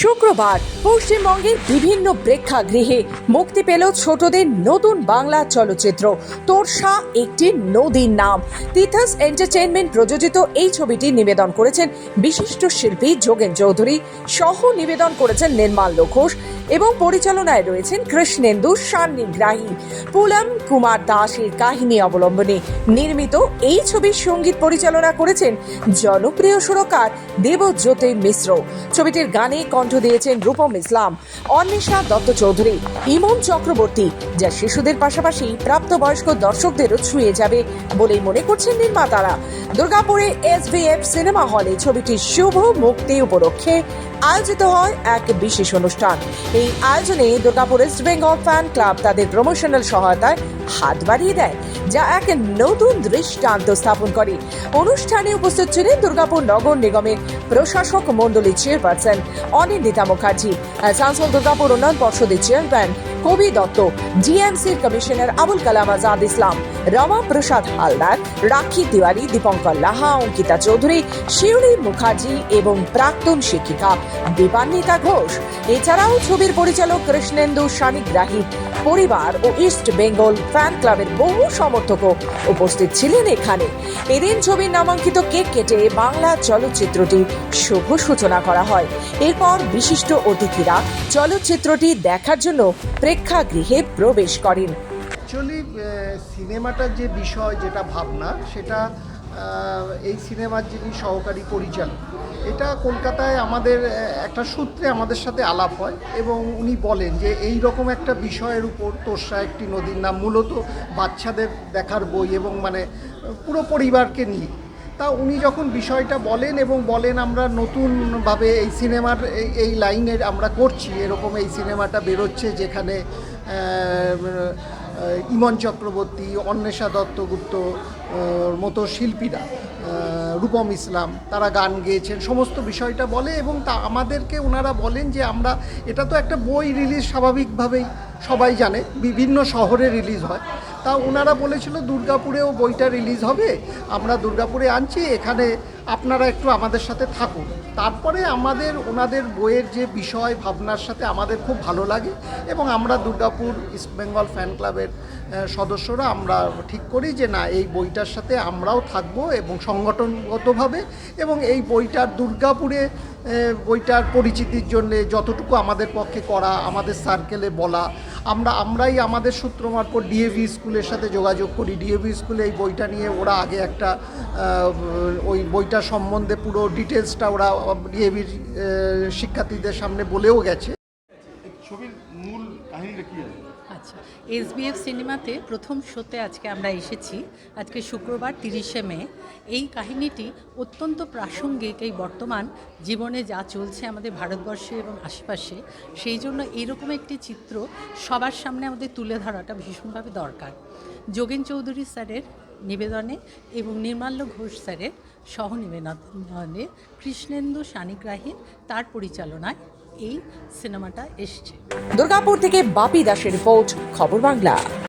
শুক্রবার পশ্চিমবঙ্গের বিভিন্ন প্রেক্ষাগৃহে মুক্তি পেল ছোটদের নতুন বাংলা চলচ্চিত্র। তোরসা একটি নদীর নাম। তিথাস এন্টারটেইনমেন্ট প্রযোজিত এই ছবিটি নিবেদন করেছেন বিশিষ্ট শিল্পী যোগেন চৌধুরী, সহ নিবেদন করেছেন নির্মাল্য ঘোষ এবং পরিচালনায় রয়েছেন কৃষ্ণেন্দু সান্নিগ্রাহী। পুলম কুমার দাসের কাহিনী অবলম্বনে নির্মিত এই ছবির সংগীত পরিচালনা করেছেন জনপ্রিয় সুরকার দেবজ্যোতি মিশ্র। ছবিটির গানে কণ্ঠ দিয়েছেন রূপম ইসলাম, অন্বেষা দত্ত চৌধুরী, ইমন চক্রবর্তী, যা শিশুদের পাশাপাশি প্রাপ্তবয়স্ক দর্শকদেরও ছুঁয়ে যাবে বলেই মনে করছেন নির্মাতারা। দুর্গাপুরে এস সিনেমা হলে ছবিটির শুভ মুক্তি উপলক্ষে আয়োজিত হয় এক বিশেষ অনুষ্ঠান। এই আয়োজনে Durgapur east Bengal fan club তাদের প্রমোশনাল সহায়তায় হাত বাড়িয়ে দেয়, যা এক নতুন দৃষ্টান্ত স্থাপন করে। অনুষ্ঠানে উপস্থিত ছিলেন দুর্গাপুর নগর নিগমের প্রশাসক মণ্ডলী চেয়ারপারসন অনিন্দিতা মুখার্জি আসানসোল দুর্গাপুর উন্নয়ন পর্ষদের চেয়ারম্যান কবি দত্ত ডিএমসির কমিশনার আবুল কালাম আজাদ ইসলাম। রমা প্রসাদ হালদার, রাখি তিওয়ারি, দীপঙ্কর লাহা, অঙ্কিতা চৌধুরী, শিউলি মুখার্জি এবং প্রাক্তন শিক্ষিকা দীপান্বিতা ঘোষ। এছাড়াও ছবির পরিচালক কৃষ্ণেন্দু সানিগ্রাহী পরিবার ও ইস্ট বেঙ্গল ফ্যান ক্লাবের বহু সমর্থকও উপস্থিত ছিলেন এখানে। এদিন ছবির নামাঙ্কিত কেক কেটে বাংলা চলচ্চিত্রটির শুভ সূচনা করা হয়। এরপর বিশিষ্ট অতিথিরা চলচ্চিত্রটি দেখার জন্য প্রেক্ষাগৃহে প্রবেশ করেন। অ্যাকচুয়ালি সিনেমাটার যে বিষয়, যেটা ভাবনা, সেটা এই সিনেমার যিনি সহকারী পরিচালক, এটা কলকাতায় আমাদের একটা সূত্রে আমাদের সাথে আলাপ হয় এবং উনি বলেন যে এই রকম একটা বিষয়ের উপর তোরসা একটি নদীর নাম মূলত বাচ্চাদের দেখার বই এবং মানে পুরো পরিবারকে নিয়ে। তা উনি যখন বিষয়টা বলেন এবং বলেন আমরা নতুনভাবে এই সিনেমার, এই- লাইনের আমরা করছি, এরকম এই সিনেমাটা বেরোচ্ছে যেখানে ইমন চক্রবর্তী, অন্বেষা দত্তগুপ্ত মতো শিল্পীরা রূপম ইসলাম, তারা গান গেয়েছেন, সমস্ত বিষয়টা বলে এবং তা আমাদেরকে ওনারা বলেন যে আমরা, এটা তো একটা বই রিলিজ স্বাভাবিকভাবেই সবাই জানে, বিভিন্ন শহরে রিলিজ হয়। তা ওনারা বলেছিল দুর্গাপুরেও বইটা রিলিজ হবে, আমরা দুর্গাপুরে আনছি, এখানে আপনারা একটু আমাদের সাথে থাকুন। তারপরে আমাদের ওনাদের বইয়ের যে বিষয়, ভাবনার সাথে আমাদের খুব ভালো লাগে এবং আমরা দুর্গাপুর ইস্ট বেঙ্গল ফ্যান ক্লাবের সদস্যরা আমরা ঠিক করি যে না, এই বইটার সাথে আমরাও থাকব এবং সংগঠনগতভাবে এবং এই বইটার দুর্গাপুরে বইটার পরিচিতির জন্য যতটুকু আমাদের পক্ষে করা, আমাদের সার্কেলে বলা আমরা, আমরাই আমাদের সূত্র মারফত ডিএভি স্কুলের সাথে যোগাযোগ করি। ডিএভি স্কুলে এই বইটা নিয়ে ওরা আগে একটা ওই বইটা সম্বন্ধে পুরো ডিটেলসটা ওরা ডিএভির শিক্ষার্থীদের সামনে বলেও গেছে। ছবির মূল কাহিনীটা কী আছে? আচ্ছা এসবিএফ সিনেমাতে প্রথম শোতে আজকে আমরা এসেছি, আজকে শুক্রবার তিরিশে মে। এই কাহিনীটি অত্যন্ত প্রাসঙ্গিক, এই বর্তমান জীবনে যা চলছে আমাদের ভারতবর্ষে এবং আশেপাশে, সেই জন্য এইরকম একটি চিত্র সবার সামনে আমাদের তুলে ধরাটা ভীষণভাবে দরকার। যোগেন চৌধুরী স্যারের নিবেদনে এবং নির্মাল্য ঘোষ স্যারের সহ নিবেদনে কৃষ্ণেন্দু সানিগ্রাহীর তার পরিচালনায় এই সিনেমাটা এসছে। দুর্গাপুর থেকে বাপি দাসের রিপোর্ট খবর বাংলা।